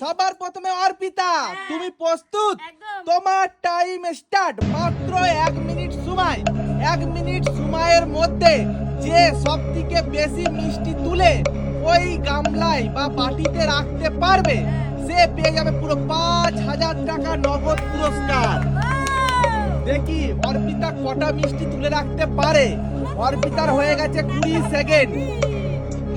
সবার প্রথমে অর্পিতা তুমি প্রস্তুত? তোমার টাইম স্টার্ট মাত্র এক মিনিট সময়। এক মিনিট সময়ের মধ্যে যে সব থেকে বেশি মিষ্টি তুলে ওই গামলায় বা বাটিতে রাখতে পারবে সে পেয়ে যাবে পুরো পাঁচ হাজার টাকা নগদ পুরস্কার। দেখি অর্পিতা কটা মিষ্টি তুলে রাখতে পারে? অর্পিতার হয়ে গেছে কুড়ি সেকেন্ড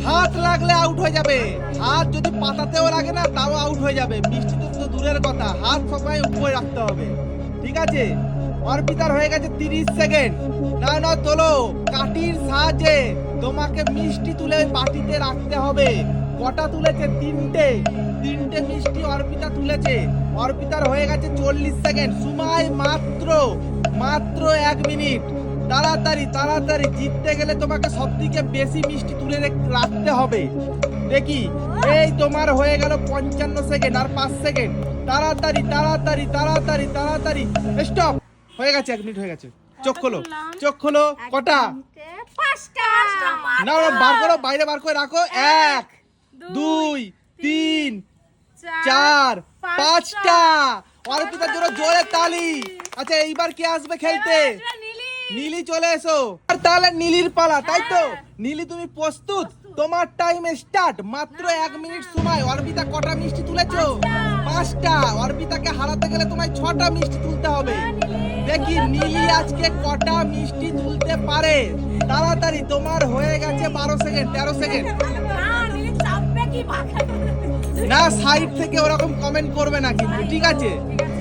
হাত লাগলে আউট হয়ে যাবে। হাত যদি পাতাতেও লাগে না, তাও আউট হয়ে যাবে। মিষ্টি তো দূরের কথা, হাত সবাই উপরে রাখতে হবে। ঠিক আছে? অর্পিতার হয়ে গেছে তিরিশ সেকেন্ড। না না, তোলো, কাঠির সাহায্যে তোমাকে মিষ্টি তুলে বাটিতে রাখতে হবে। কটা তুলেছে? তিনটে। তিনটে মিষ্টি অর্পিতা তুলেছে। অর্পিতার হয়ে গেছে চল্লিশ সেকেন্ড। সময় মাত্র মাত্র এক মিনিট। তাড়াতাড়ি তাড়াতাড়ি, জিততে গেলে তোমাকে সব থেকে বেশি মিষ্টি তুলে রাখতে হবে। দেখি, এই তোমার হয়ে গেল পঞ্চান্ন সেকেন্ড আর পাঁচ সেকেন্ড তাড়াতাড়ি তাড়াতাড়ি তাড়াতাড়ি তাড়াতাড়ি। স্টপ হয়ে গেছে, এক মিনিট হয়ে গেছে। চোখ খোলো চোখ খোলো, কটা? না বার করো, বাইরে বার করে রাখো। এক, দুই, তিন, চার, পাঁচটা। অর্পিতার জন্য জোরে তালি। আচ্ছা এইবার কে আসবে খেলতে? নীলি চলে এসো। আর তাহলে নীলির পালা তাই তো? নীলি তুমি প্রস্তুত? তোমার টাইম স্টার্ট মাত্র এক মিনিট সময়। অর্পিতা কটা মিষ্টি তুলেছো? পাঁচটা। অর্পিতাকে হারাতে গেলে তোমায় ছটা মিষ্টি তুলতে হবে। দেখি নীলি আজকে কটা মিষ্টি তুলতে পারে। তাড়াতাড়ি তোমার হয়ে গেছে বারো সেকেন্ড তেরো সেকেন্ড না সাইড থেকে ওরকম কমেন্ট করবে না কিন্তু, ঠিক আছে?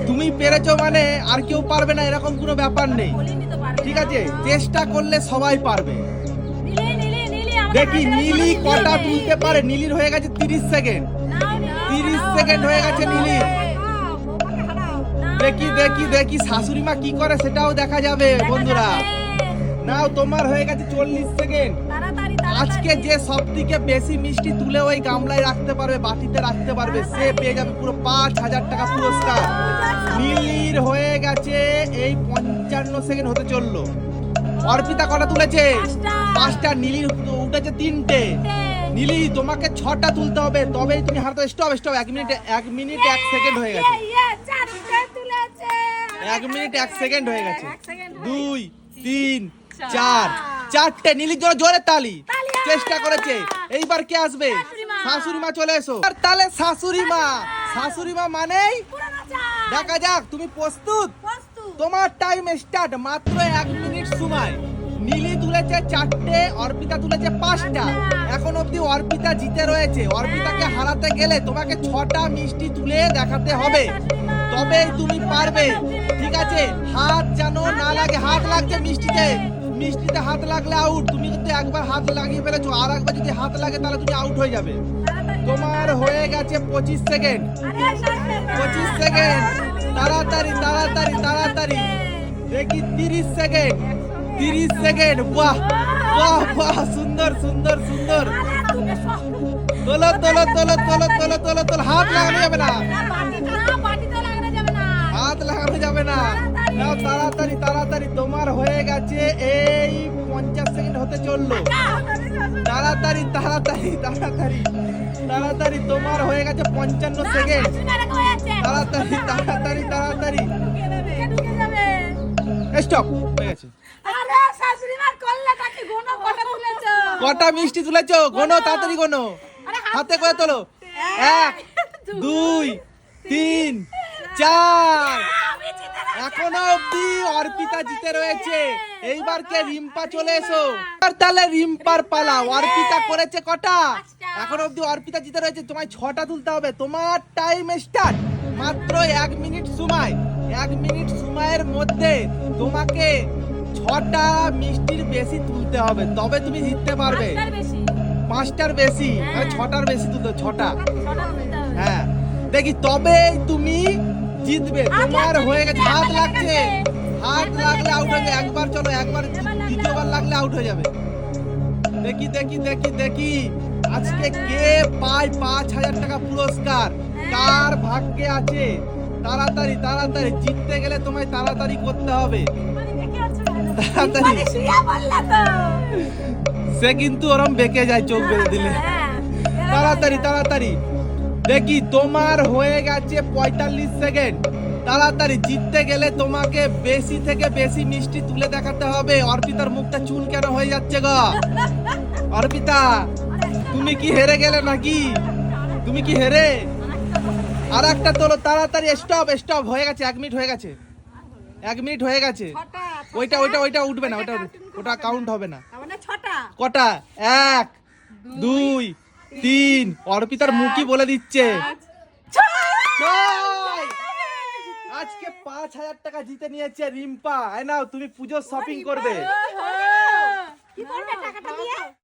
তুমি পেরেছ মানে আর কেউ পারবে না, এরকম কোনো ব্যাপার নেই। ঠিক আছে? চেষ্টা করলে সবাই পারবে। দেখি, নীলি কটা তুলতে পারে। নীলির হয়ে গেছে তিরিশ সেকেন্ড তিরিশ সেকেন্ড হয়ে গেছে নীলির দেখি দেখি দেখি, শাশুড়ি মা কি করে সেটাও দেখা যাবে, বন্ধুরা। নাও, তোমার হয়ে গেছে চল্লিশ সেকেন্ড আজকে যে সব থেকে বেশি মিষ্টি তুলে ওই গামলায় রাখতে পারবে, বাটিতে রাখতে পারবে, সে পেয়ে যাবে পুরো পাঁচ হাজার টাকা পুরস্কার। নীলির হয়ে গেছে, এই পঞ্চান্ন সেকেন্ড হতে চলল। অর্পিতা কটা তুলেছে? পাঁচটা। পাঁচটা নীলির উঠেছে তিনটে। নীলি, তোমাকে ছটা তুলতে হবে, তবেই তুমি হারতে স্টপ স্টপ এক মিনিট এক মিনিট, এক সেকেন্ড হয়ে গেছে। এক মিনিট, এক সেকেন্ড হয়ে গেছে। দুই, তিন, চার। চারটে। নীলির জন্য জোরে তালি। চেষ্টা করেছে। এইবার কে আসবে? শাশুড়ি মা চলে এসো। আর তাহলে শাশুড়ি মা শাশুড়ি মা মানেই দেখা যাক তুমি প্রস্তুত? তোমার টাইম স্টার্ট মাত্র এক মিনিট সময়। নীলি তুলেছে চারটে অর্পিতা তুলেছে পাঁচটা। এখন অবধি অর্পিতা জিতে রয়েছে। অর্পিতাকে হারাতে গেলে তোমাকে ছটা মিষ্টি তুলে দেখাতে হবে। তবেই তুমি পারবে। ঠিক আছে হাত যেন না লাগে হাত লাগছে মিষ্টিতে। মিষ্টিতে হাত লাগলে আউট তুমি কিন্তু একবার হাত লাগিয়ে ফেলেছো আর একবার যদি হাত লাগে তাহলে তুমি আউট হয়ে যাবে। তোমার হয়ে গেছে পঁচিশ সেকেন্ড পঁচিশ সেকেন্ড তাড়াতাড়ি তাড়াতাড়ি তাড়াতাড়ি। দেখি তিরিশ সেকেন্ড তিরিশ সেকেন্ড বাহ বাহ বাহ সুন্দর সুন্দর সুন্দর। তোলো তোলো তোলো তোলো তোলো তোলো তোলো। হাত লাগানো যাবে না। হাত লাগানো যাবে না। তাড়াতাড়ি তোমার হয়ে গেছে এই পঞ্চাশ সেকেন্ড হতে চলল তাড়াতাড়ি তাড়াতাড়ি তাড়াতাড়ি তাড়াতাড়ি তোমার হয়ে গেছে পঞ্চান্ন সেকেন্ড তাড়াতাড়ি তাড়াতাড়ি তাড়াতাড়ি স্টপ হয়ে গেছে কটা মিষ্টি তুলেছো গোনো তাড়াতাড়ি গোনো হাতে করে তোলো এক দুই তিন চার এখনও অব্দি অর্পিতা জিতে রয়েছে। এইবার কে রিম্পা চলে এসো। তাহলে রিম্পার পালা। অর্পিতা করেছে কটা? এখন অব্দি অর্পিতা জিতে রয়েছে। তোমায় ছটা তুলতে হবে। তোমার টাইম স্টার্ট মাত্র এক মিনিট সময়। এক মিনিট সময়ের মধ্যে তোমাকে ছটা মিষ্টির বেশি তুলতে হবে। তবে তুমি জিততে পারবে। পাঁচটার বেশি। মানে ছটার বেশি তুলতে ছটা। হ্যাঁ। দেখি তবে তুমি জিতবে। তোমার হয়ে গেছে হাত লাগছে। হাত লাগলে আউট হয়ে যাবে একবার চলো একবার দ্বিতীয়বার লাগলে আউট হয়ে যাবে। দেখি দেখি দেখি দেখি। আজকে কে পায় পাঁচ হাজার টাকা পুরস্কার? কার ভাগ্যে আছে? তাড়াতাড়ি তাড়াতাড়ি। জিততে গেলে তোমায় তাড়াতাড়ি করতে হবে। তাড়াতাড়ি। সে কিন্তু ওরম বেঁকে যায় চোখ বেঁধে দিলে। তাড়াতাড়ি তাড়াতাড়ি। দেখি তোমার হয়ে গেছে পঁয়তাল্লিশ সেকেন্ড। তাড়াতাড়ি জিততে গেলে তোমাকে বেশি থেকে বেশি মিষ্টি তুলে দেখাতে হবে। অর্পিতার মুখটা চুল কেন হয়ে যাচ্ছে গো? অর্পিতা তুমি কি হেরে গেলে নাকি? তুমি কি হেরে? আর একটা তোলো তাড়াতাড়ি স্টপ স্টপ হয়ে গেছে এক মিনিট হয়ে গেছে। এক মিনিট হয়ে গেছে। ওইটা ওইটা ওইটা উঠবে না ওইটা ওটা কাউন্ট হবে না। মানে কটা? এক দুই তিন। অর্পিতার মুখই বলে দিচ্ছে। আজকে পাঁচ হাজার টাকা জিতে নিয়েছে রিম্পা। নাও তুমি পুজোর শপিং করবে।